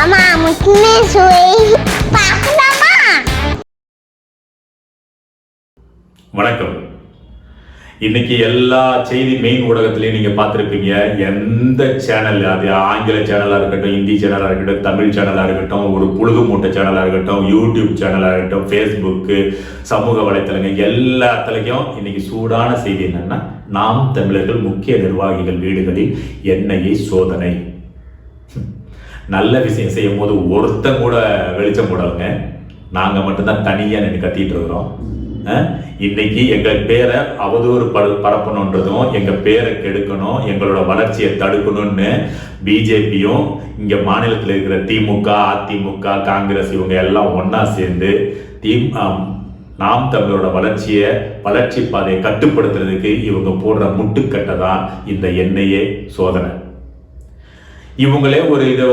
அம்மா முக்கியமே சுவை பார்க்கலாமா வணக்கம். இன்னைக்கு எல்லா செய்தி மெயின் ஊடகத்திலையும் நீங்க பார்த்திருப்பீங்க. எந்த சேனல் அது ஆங்கில சேனலா இருக்கட்டும் ஹிந்தி சேனலா இருக்கட்டும் தமிழ் சேனலா இருக்கட்டும் ஒரு புழுகு மூட்டை சேனலா இருக்கட்டும் யூடியூப் சேனலா இருக்கட்டும் ஃபேஸ்புக்கு சமூக வலைத்தளங்கள் எல்லாத்துலேயும் இன்னைக்கு சூடான செய்தி என்னன்னா நாம் தமிழர்கள் முக்கிய நிர்வாகிகள் வீடுகளில் எண்ணெயை சோதனை. நல்ல விஷயம் செய்யும் போது ஒருத்தன் கூட வெளிச்சம் போடலைங்க. நாங்கள் மட்டும்தான் தனியாக நின்று கத்திட்டு இருக்கிறோம். இன்னைக்கு எங்கள் பேரை அவதூறு பர பரப்பணுன்றதும் எங்கள் பேரை கெடுக்கணும் எங்களோட வளர்ச்சியை தடுக்கணும்னு பிஜேபியும் இங்கே மாநிலத்தில் இருக்கிற திமுக அதிமுக காங்கிரஸ் இவங்க எல்லாம் ஒன்றா சேர்ந்து திம் நாம் தமிழரோட வளர்ச்சியை வளர்ச்சி பாதையை கட்டுப்படுத்துறதுக்கு இவங்க போடுற முட்டுக்கட்டை தான் இந்த எண்ணெயே சோதனை. இவங்களே ஒரு இதை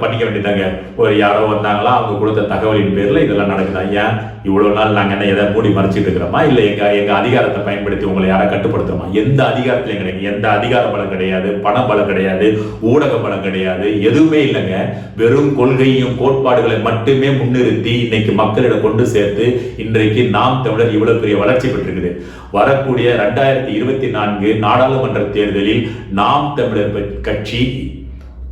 பண்ணிக்க வேண்டியதாங்க ஒரு யாரோ வந்தாங்களா அவங்க கொடுத்த தகவலின் பேரில் இதெல்லாம் நடக்குதா? ஏன்? இவ்வளோ நாள் நாங்கள் என்ன எதை மூடி மறைச்சிட்டு இருக்கிறோமா? இல்லை எங்கள் எங்கள் அதிகாரத்தை பயன்படுத்தி உங்களை யாரை கட்டுப்படுத்துறோமா? எந்த அதிகாரத்திலையும் கிடையாது. எந்த அதிகார பலம் கிடையாது பண பலம் கிடையாது ஊடக பலம் கிடையாது எதுவுமே இல்லைங்க. வெறும் கொள்கையும் கோட்பாடுகளை மட்டுமே முன்னிறுத்தி இன்னைக்கு மக்களிடம் கொண்டு சேர்த்து இன்றைக்கு நாம் தமிழர் இவ்வளவு பெரிய வளர்ச்சி பெற்றிருக்குது. வரக்கூடிய ரெண்டாயிரத்தி இருபத்தி நான்கு நாடாளுமன்ற தேர்தலில் நாம் தமிழர் கட்சி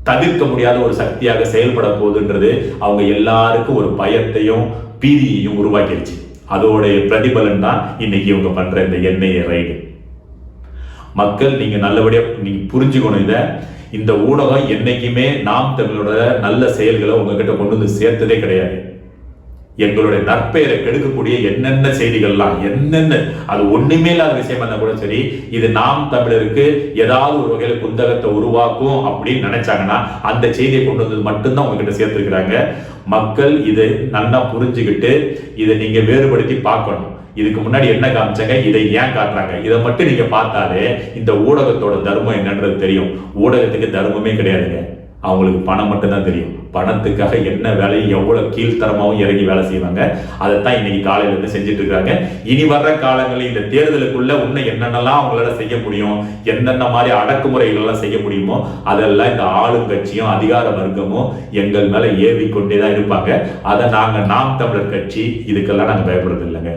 தவிர்க்க முடியாத ஒரு சக்தியாக செயல்பட போகுதுன்றது அவங்க எல்லாருக்கும் ஒரு பயத்தையும் பீதியையும் உருவாக்கிடுச்சு. அதோடைய பிரதிபலன் தான் இன்னைக்கு இவங்க பண்ற இந்த எண்ணெய் ரைடு. மக்கள் நீங்க நல்லபடியா நீங்க புரிஞ்சுக்கணும் இதை. இந்த ஊடகம் என்னைக்குமே நாம் தமிழோட நல்ல செயல்களை உங்ககிட்ட கொண்டு வந்து சேர்த்ததே கிடையாது. எங்களுடைய நற்பெயரை கெடுக்கக்கூடிய என்னென்ன செய்திகள்லாம் என்னென்ன அது ஒண்ணுமே இல்லாத விஷயம் என்ன கூட சரி இது நாம் தமிழருக்கு ஏதாவது ஒரு வகையில குந்தகத்தை உருவாக்கும் அப்படின்னு நினைச்சாங்கன்னா அந்த செய்தியை கொண்டு வந்தது மட்டும்தான் உங்ககிட்ட சேர்த்துருக்கிறாங்க. மக்கள் இதை நல்லா புரிஞ்சுக்கிட்டு இதை நீங்க வேறுபடுத்தி பார்க்கணும். இதுக்கு முன்னாடி என்ன காமிச்சாங்க இதை ஏன் காட்டுறாங்க? இதை மட்டும் நீங்க பார்த்தாலே இந்த ஊடகத்தோட தர்மம் என்னன்றது தெரியும். ஊடகத்துக்கு தர்மமே கிடையாதுங்க. அவங்களுக்கு பணம் மட்டும்தான் தெரியும். பணத்துக்காக என்ன வேலையும் எவ்வளவு கீழ்த்தரமாகவும் இறங்கி வேலை செய்வாங்க அதைத்தான் இன்னைக்கு காலையில இருந்து செஞ்சுட்டு இருக்காங்க. இனி வர்ற காலங்களில் இந்த தேர்தலுக்குள்ள இன்னும் என்னென்னலாம் அவங்களால செய்ய முடியும் என்னென்ன மாதிரி அடக்குமுறைகள் எல்லாம் செய்ய முடியுமோ அதெல்லாம் இந்த ஆளுங்கட்சியும் அதிகார வர்க்கமும் எங்கள் மேல ஏவி கொண்டே தான் இருப்பாங்க. அதை நாங்க நாம் தமிழர் கட்சி இதுக்கெல்லாம் நாங்க பயப்படுறது இல்லைங்க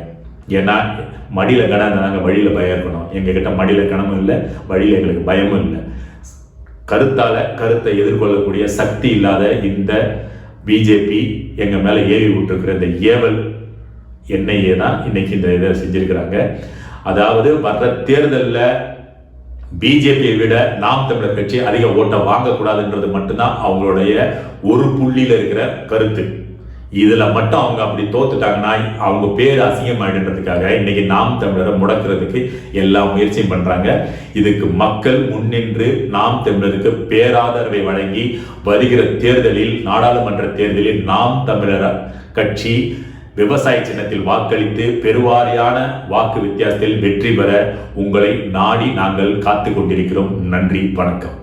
ஏன்னா மடியில கணம் இருந்தா நாங்க வழியில பயம் இருக்கணும் எங்ககிட்ட மடியில கணமும் இல்லை வழியில எங்களுக்கு பயமும் இல்லை. கருத்தால் கருத்தை எதிர்கொள்ளக்கூடிய சக்தி இல்லாத இந்த பிஜேபி எங்கள் மேலே ஏவி விட்டுருக்கிற இந்த ஏவல் என்னையே தான் இன்னைக்கு இந்த இதை செஞ்சுருக்கிறாங்க. அதாவது வர்ற தேர்தலில் பிஜேபியை விட நாம் தமிழர் கட்சி அதிக ஓட்டை வாங்கக்கூடாதுன்றது மட்டும்தான் அவங்களுடைய ஒரு புள்ளியில் இருக்கிற கருத்து. இதுல மட்டும் அவங்க அப்படி தோத்துட்டாங்கன்னா அவங்க பேர் அசிங்கமாயிடுன்றதுக்காக இன்னைக்கு நாம் தமிழரை முடக்கிறதுக்கு எல்லா முயற்சியும் பண்றாங்க. இதுக்கு மக்கள் முன்னின்று நாம் தமிழருக்கு பேராதரவை வழங்கி வருகிற தேர்தலில் நாடாளுமன்ற தேர்தலில் நாம் தமிழர் கட்சி விவசாய சின்னத்தில் வாக்களித்து பெருவாரியான வாக்கு வித்தியாசத்தில் வெற்றி பெற உங்களை நாடி நாங்கள் காத்து கொண்டிருக்கிறோம். நன்றி வணக்கம்.